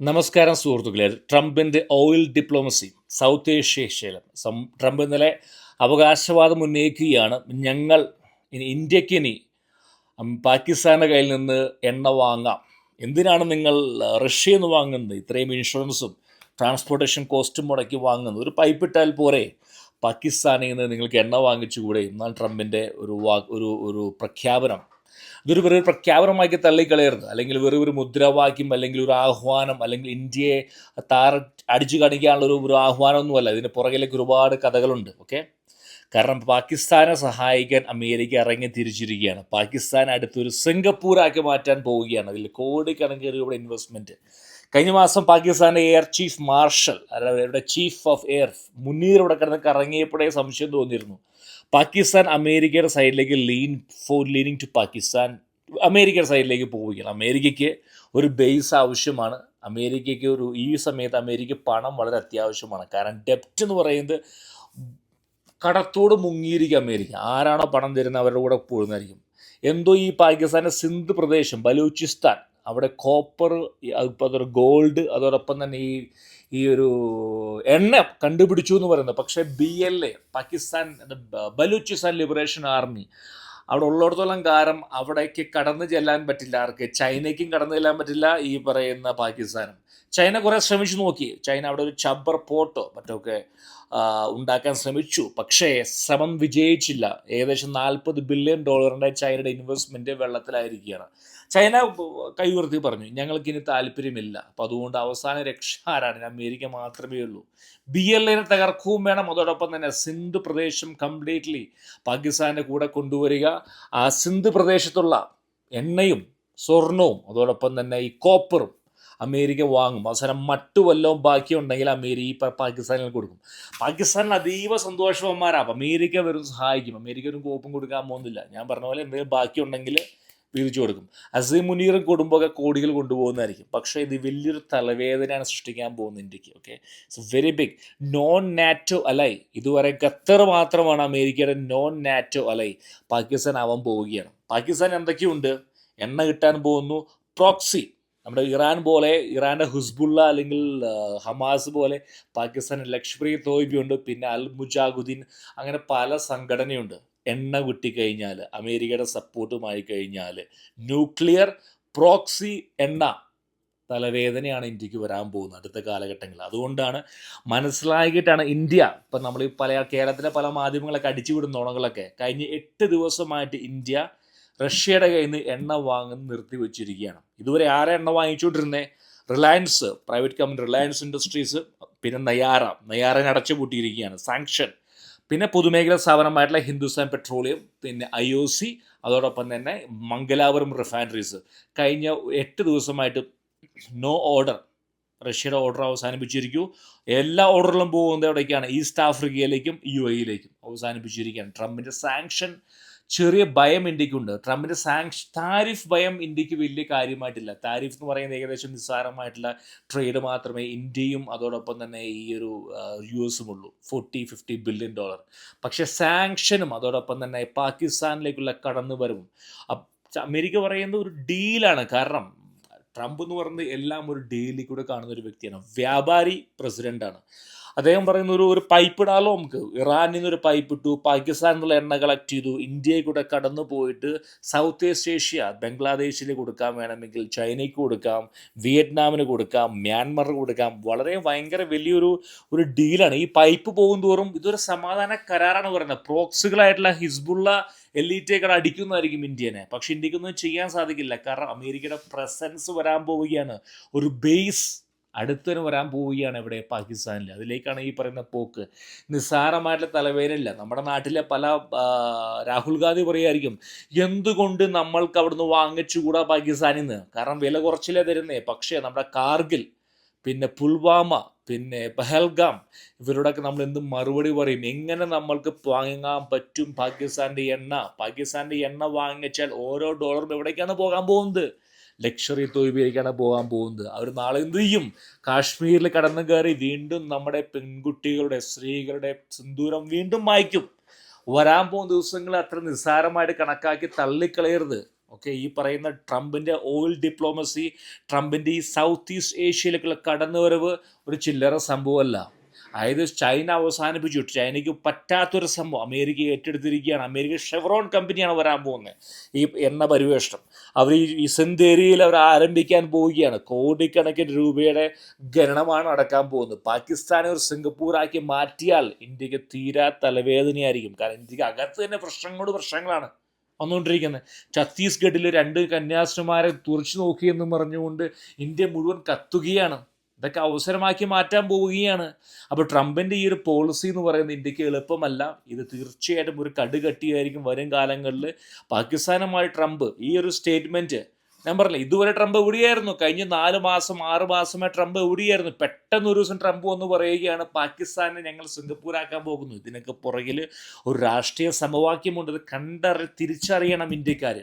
നമസ്കാരം സുഹൃത്തുക്കളെ. ട്രംപിന്റെ ഓയിൽ ഡിപ്ലോമസി സൗത്ത് ഏഷ്യയിലും. സം ട്രംപ് ഇന്നലെ അവകാശവാദം ഉന്നയിക്കുകയാണ്. ഞങ്ങൾ ഇനി ഇന്ത്യയ്ക്ക് ഇനി പാകിസ്ഥാന്റെ കയ്യിൽ നിന്ന് എണ്ണ വാങ്ങാം. എന്തിനാണ് നിങ്ങൾ റഷ്യയിൽ നിന്ന് വാങ്ങുന്നത്? ഇത്രയും ഇൻഷുറൻസും ട്രാൻസ്പോർട്ടേഷൻ കോസ്റ്റും മുടക്കി വാങ്ങുന്നത്. ഒരു പൈപ്പ് ഇട്ടാൽ പോരെ? പാകിസ്ഥാനിൽ നിന്ന് നിങ്ങൾക്ക് എണ്ണ വാങ്ങിച്ചുകൂടെ? എന്നാണ് ട്രംപിന്റെ ഒരു വാ ഒരു ഒരു പ്രഖ്യാപനം. ഇതൊരു വെറൊരു പ്രഖ്യാപനമാക്കി തള്ളിക്കളയരുത്. അല്ലെങ്കിൽ വെറും ഒരു മുദ്രാവാക്യം അല്ലെങ്കിൽ ഒരു ആഹ്വാനം അല്ലെങ്കിൽ ഇന്ത്യയെ താറ അടിച്ചു കാണിക്കാനുള്ള ഒരു ഒരു ആഹ്വാനമൊന്നുമല്ല. ഇതിന് പുറകിലേക്ക് ഒരുപാട് കഥകളുണ്ട്. ഓക്കെ? കാരണം പാകിസ്ഥാനെ സഹായിക്കാൻ അമേരിക്ക ഇറങ്ങി തിരിച്ചിരിക്കുകയാണ്. പാകിസ്ഥാൻ അടുത്തൊരു സിംഗപ്പൂരാക്കി മാറ്റാൻ പോവുകയാണ്. അതിൽ കോടിക്കണക്കിന് രൂപയുടെ ഇൻവെസ്റ്റ്മെന്റ് കഴിഞ്ഞ മാസം പാകിസ്ഥാന്റെ എയർ ചീഫ് മാർഷൽ അവരുടെ ചീഫ് ഓഫ് എയർ മുനീർ ഇവിടെ കിടന്ന് കറങ്ങിയപ്പോഴേ സംശയം തോന്നിയിരുന്നു. പാകിസ്ഥാൻ അമേരിക്കയുടെ സൈഡിലേക്ക് lean for leaning to Pakistan അമേരിക്കയുടെ സൈഡിലേക്ക് പോവുകയാണ്. അമേരിക്കയ്ക്ക് ഒരു ബേസ് ആവശ്യമാണ്. അമേരിക്കയ്ക്ക് ഒരു ഈ സമയത്ത് അമേരിക്ക പണം വളരെ അത്യാവശ്യമാണ്. കാരണം ഡെപ്റ്റ് എന്ന് പറയുന്നത് കടത്തോട് മുങ്ങിയിരിക്കും അമേരിക്ക. ആരാണോ പണം തരുന്നത് അവരുടെ കൂടെ പോകുന്നതായിരിക്കും എന്തോ ഈ പാകിസ്ഥാന്റെ സിന്ധ് പ്രദേശം ബലൂചിസ്ഥാൻ അവിടെ കോപ്പർ അതൊരു ഗോൾഡ് അതോടൊപ്പം തന്നെ ഈ ഈ ഒരു എണ്ണ കണ്ടുപിടിച്ചു എന്ന് പറയുന്നത്. പക്ഷേ B L A Pakistan Balochistan liberation army അവിടെ ഉള്ളിടത്തോളം കാലം അവിടേക്ക് കടന്നു ചെല്ലാൻ പറ്റില്ല. ആർക്ക്? ചൈനയ്ക്കും കടന്നു ചെല്ലാൻ പറ്റില്ല ഈ പറയുന്ന പാകിസ്ഥാനും. ചൈന കുറേ ശ്രമിച്ചു നോക്കി. ചൈന അവിടെ ഒരു ചബ്ബർ പോർട്ടോ മറ്റൊക്കെ ഉണ്ടാക്കാൻ ശ്രമിച്ചു. പക്ഷേ ശ്രമം വിജയിച്ചില്ല. ഏകദേശം നാൽപ്പത് ബില്യൺ ഡോളറിന്റെ ചൈനയുടെ ഇൻവെസ്റ്റ്മെന്റ് വെള്ളത്തിലായിരിക്കുകയാണ്. ചൈന കൈ ഉയർത്തി പറഞ്ഞു ഞങ്ങൾക്ക് ഇനി താല്പര്യമില്ല. അപ്പോൾ അതുകൊണ്ട് അവസാന രക്ഷ ആരാണ്? അമേരിക്ക മാത്രമേ ഉള്ളൂ. ബി എൽ എനെ തകർക്കുകയും വേണം. അതോടൊപ്പം തന്നെ സിന്ധു പ്രദേശം കംപ്ലീറ്റ്ലി പാകിസ്ഥാന്റെ കൂടെ കൊണ്ടുവരിക. ആ സിന്ധു പ്രദേശത്തുള്ള എണ്ണയും സ്വർണവും അതോടൊപ്പം തന്നെ ഈ കോപ്പറും അമേരിക്ക വാങ്ങും. അവസാനം മറ്റു ബാക്കിയുണ്ടെങ്കിൽ അമേരിക്ക പാകിസ്ഥാനിൽ കൊടുക്കും. പാകിസ്ഥാനിൽ അതീവ സന്തോഷവന്മാരാണ് അമേരിക്ക വരും സഹായിക്കും. അമേരിക്ക ഒരു കോപ്പും കൊടുക്കാൻ പോകുന്നില്ല. ഞാൻ പറഞ്ഞ പോലെ എന്തെങ്കിലും ബാക്കിയുണ്ടെങ്കിൽ വിരിച്ചു കൊടുക്കും. അസീം മുനീറും കുടുംബമൊക്കെ കോടികൾ കൊണ്ടുപോകുന്നതായിരിക്കും. പക്ഷേ ഇത് വലിയൊരു തലവേദനയാണ് സൃഷ്ടിക്കാൻ പോകുന്നത് ഇന്ത്യയ്ക്ക്. Okay it's very big non NATO ally ഇതുവരെ ഖത്തർ മാത്രമാണ് അമേരിക്കയുടെ നോൺ നാറ്റോ അലൈ പാകിസ്ഥാൻ ആവാൻ പോവുകയാണ്. പാകിസ്ഥാൻ എന്തൊക്കെയുണ്ട്? എണ്ണ കിട്ടാൻ പോകുന്നു. പ്രോക്സി നമ്മുടെ ഇറാൻ പോലെ ഇറാന്റെ ഹുസ്ബുള്ള അല്ലെങ്കിൽ ഹമാസ് പോലെ പാകിസ്ഥാൻ ലക്ഷ്മി തോയ്ബിയുണ്ട് പിന്നെ അൽ മുജാഹുദ്ദീൻ അങ്ങനെ പല സംഘടനയുണ്ട്. എണ്ണ കിട്ടിക്കഴിഞ്ഞാൽ അമേരിക്കയുടെ സപ്പോർട്ടുമായി കഴിഞ്ഞാൽ ന്യൂക്ലിയർ പ്രോക്സി എണ്ണ തലവേദനയാണ് ഇന്ത്യയ്ക്ക് വരാൻ പോകുന്നത് അടുത്ത കാലഘട്ടങ്ങളിൽ. അതുകൊണ്ടാണ് മനസ്സിലാക്കിയിട്ടാണ് ഇന്ത്യ ഇപ്പം നമ്മൾ പല കേരളത്തിലെ പല മാധ്യമങ്ങളൊക്കെ അടിച്ചുവിടുന്ന നുണകളൊക്കെ കഴിഞ്ഞ എട്ട് ദിവസമായിട്ട് ഇന്ത്യ റഷ്യയുടെ കയ്യിൽ നിന്ന് എണ്ണ വാങ്ങുന്നത് നിർത്തി വെച്ചിരിക്കുകയാണ്. ഇതുവരെ ആരെ എണ്ണ വാങ്ങിച്ചുകൊണ്ടിരുന്നത് Reliance private company Reliance Industries പിന്നെ നയാറ നയാറിനെ അടച്ചുപൂട്ടിയിരിക്കുകയാണ്. സാങ്ഷൻ. പിന്നെ പൊതുമേഖലാ സ്ഥാപനമായിട്ടുള്ള ഹിന്ദുസ്ഥാൻ പെട്രോളിയം പിന്നെ ഐ ഒ സി അതോടൊപ്പം തന്നെ മംഗലാപുരം റിഫൈനറീസ് കഴിഞ്ഞ എട്ട് ദിവസമായിട്ട് നോ ഓർഡർ റഷ്യയുടെ ഓർഡർ അവസാനിപ്പിച്ചിരിക്കൂ. എല്ലാ ഓർഡറിലും പോകുന്നത് എവിടേക്കാണ്? ഈസ്റ്റ് ആഫ്രിക്കയിലേക്കും യു എയിലേക്കും അവസാനിപ്പിച്ചിരിക്കുകയാണ്. ട്രംപിന്റെ സാങ്ഷൻ ചെറിയ ഭയം ഇന്ത്യക്കുണ്ട്. ട്രംപിന്റെ സാങ്ഷൻ താരിഫ് ഭയം ഇന്ത്യയ്ക്ക് വലിയ കാര്യമായിട്ടില്ല. താരിഫ് എന്ന് പറയുന്നത് ഏകദേശം നിസ്സാരമായിട്ടുള്ള ട്രേഡ് മാത്രമേ ഇന്ത്യയും അതോടൊപ്പം തന്നെ ഈ ഒരു യു എസും ഉള്ളൂ. ഫോർട്ടി ഫിഫ്റ്റി ബില്യൺ ഡോളർ പക്ഷേ സാങ്ഷനും അതോടൊപ്പം തന്നെ പാകിസ്ഥാനിലേക്കുള്ള കടന്നുവരവും. അമേരിക്ക പറയുന്നത് ഒരു ഡീലാണ്. കാരണം ട്രംപ് എന്ന് പറയുന്നത് എല്ലാം ഒരു ഡീലിൽ കൂടെ കാണുന്ന ഒരു വ്യക്തിയാണ്. വ്യാപാരി പ്രസിഡന്റാണ്. അദ്ദേഹം പറയുന്ന ഒരു ഒരു പൈപ്പ് ഇടാലോ നമുക്ക്. ഇറാനിൽ നിന്ന് ഒരു പൈപ്പ് ഇട്ടു പാകിസ്ഥാനിൽ നിന്നുള്ള എണ്ണ കളക്ട് ചെയ്തു ഇന്ത്യയിൽ കൂടെ കടന്നു പോയിട്ട് സൗത്ത് ഈസ്റ്റ് ഏഷ്യ ബംഗ്ലാദേശിൽ കൊടുക്കാൻ വേണമെങ്കിൽ ചൈനയ്ക്ക് കൊടുക്കാം വിയറ്റ്നാമിന് കൊടുക്കാം മ്യാൻമറിന് കൊടുക്കാം. വളരെ ഭയങ്കര വലിയൊരു ഒരു ഡീലാണ് ഈ പൈപ്പ് പോകും തോറും ഇതൊരു സമാധാന കരാറാണ് പറയുന്നത്. പ്രോക്സുകളായിട്ടുള്ള ഹിസ്ബുള്ള എലീറ്റേക്കർ അടിക്കുന്നതായിരിക്കും ഇന്ത്യനെ. പക്ഷെ ഇന്ത്യക്കൊന്നും ചെയ്യാൻ സാധിക്കില്ല. കാരണം അമേരിക്കയുടെ പ്രസൻസ് വരാൻ പോവുകയാണ്. ഒരു ബേസ് അടുത്തതിന് വരാൻ പോവുകയാണ് ഇവിടെ പാകിസ്ഥാനിൽ അതിലേക്കാണ് ഈ പറയുന്ന പോക്ക്. നിസ്സാരമായിട്ടുള്ള തലവേദനയില്ല. നമ്മുടെ നാട്ടിലെ പല രാഹുൽ ഗാന്ധി പറയുമായിരിക്കും എന്തുകൊണ്ട് നമ്മൾക്ക് അവിടുന്ന് വാങ്ങിച്ചുകൂടാ പാകിസ്ഥാനിൽ നിന്ന് കാരണം വില കുറച്ചിലേ തരുന്നേ. പക്ഷേ നമ്മുടെ കാർഗിൽ പിന്നെ പുൽവാമ പിന്നെ പഹൽഗാം ഇവരോടൊക്കെ നമ്മൾ എന്ത് മറുപടി പറയും? എങ്ങനെ നമ്മൾക്ക് വാങ്ങാൻ പറ്റും പാകിസ്ഥാന്റെ എണ്ണ? പാകിസ്ഥാന്റെ എണ്ണ വാങ്ങിച്ചാൽ ഓരോ ഡോളറും എവിടേക്കാണ് പോകാൻ പോകുന്നത്? ലക്ഷറി തോൽവിയിലേക്കാണ് പോകാൻ പോകുന്നത്. അവർ നാളെ എന്ത് ചെയ്യും? കാശ്മീരിൽ കടന്നു കയറി വീണ്ടും നമ്മുടെ പെൺകുട്ടികളുടെ സ്ത്രീകളുടെ സിന്ദൂരം വീണ്ടും മായ്ക്കും. വരാൻ പോകുന്ന ദിവസങ്ങൾ അത്ര നിസ്സാരമായിട്ട് കണക്കാക്കി തള്ളിക്കളയരുത്. ഓക്കെ ഈ പറയുന്ന ട്രംപിന്റെ ഓയിൽ ഡിപ്ലോമസി ട്രംപിന്റെ ഈ സൗത്ത് ഈസ്റ്റ് ഏഷ്യയിലേക്കുള്ള കടന്നുവരവ് ഒരു ചില്ലറ സംഭവമല്ല. അതായത് ചൈന അവസാനിപ്പിച്ചു. ചൈനയ്ക്ക് പറ്റാത്തൊരു സംഭവം. അമേരിക്ക ഏറ്റെടുത്തിരിക്കുകയാണ്. അമേരിക്ക ഷെവറോൺ കമ്പനിയാണ് വരാൻ പോകുന്നത്. ഈ എണ്ണ പരിവേഷണം അവർ ഈ സെന്തേരിയിൽ അവർ ആരംഭിക്കാൻ പോവുകയാണ്. കോടിക്കണക്കിന് രൂപയുടെ ഗണനമാണ് നടക്കാൻ പോകുന്നത്. പാകിസ്ഥാനെ ഒരു സിംഗപ്പൂരാക്കി മാറ്റിയാൽ ഇന്ത്യയ്ക്ക് തീരാ തലവേദനയായിരിക്കും. കാരണം ഇന്ത്യയ്ക്ക് അകത്ത് തന്നെ പ്രശ്നങ്ങളോട് പ്രശ്നങ്ങളാണ് വന്നുകൊണ്ടിരിക്കുന്നത്. ഛത്തീസ്ഗഡിൽ രണ്ട് കന്യാസ്ത്രീമാരെ തുറച്ചു നോക്കിയെന്ന് പറഞ്ഞുകൊണ്ട് ഇന്ത്യ മുഴുവൻ കത്തുകയാണ്. ഇതൊക്കെ അവസരമാക്കി മാറ്റാൻ പോവുകയാണ്. അപ്പോൾ ട്രംപിന്റെ ഈ ഒരു പോളിസി എന്ന് പറയുന്നത് ഇന്ത്യയ്ക്ക് എളുപ്പമല്ല. ഇത് തീർച്ചയായിട്ടും ഒരു കടുകട്ടിയായിരിക്കും വരും കാലങ്ങളിൽ. പാകിസ്ഥാനുമായി ട്രംപ് ഈ ഒരു സ്റ്റേറ്റ്മെന്റ് ഞാൻ പറഞ്ഞില്ല ഇതുവരെ ട്രംപ് എവിടെയായിരുന്നു? കഴിഞ്ഞ നാല് മാസം ആറ് മാസമായി ട്രംപ് എവിടെയായിരുന്നു? പെട്ടെന്ന് ഒരു ദിവസം ട്രംപ് വന്ന് പറയുകയാണ് പാകിസ്ഥാനെ ഞങ്ങൾ സിംഗപ്പൂരാക്കാൻ പോകുന്നു. ഇതിനൊക്കെ പുറകിൽ ഒരു രാഷ്ട്രീയ സമവാക്യമുണ്ട്. അത് കണ്ടറി തിരിച്ചറിയണം ഇന്ത്യക്കാർ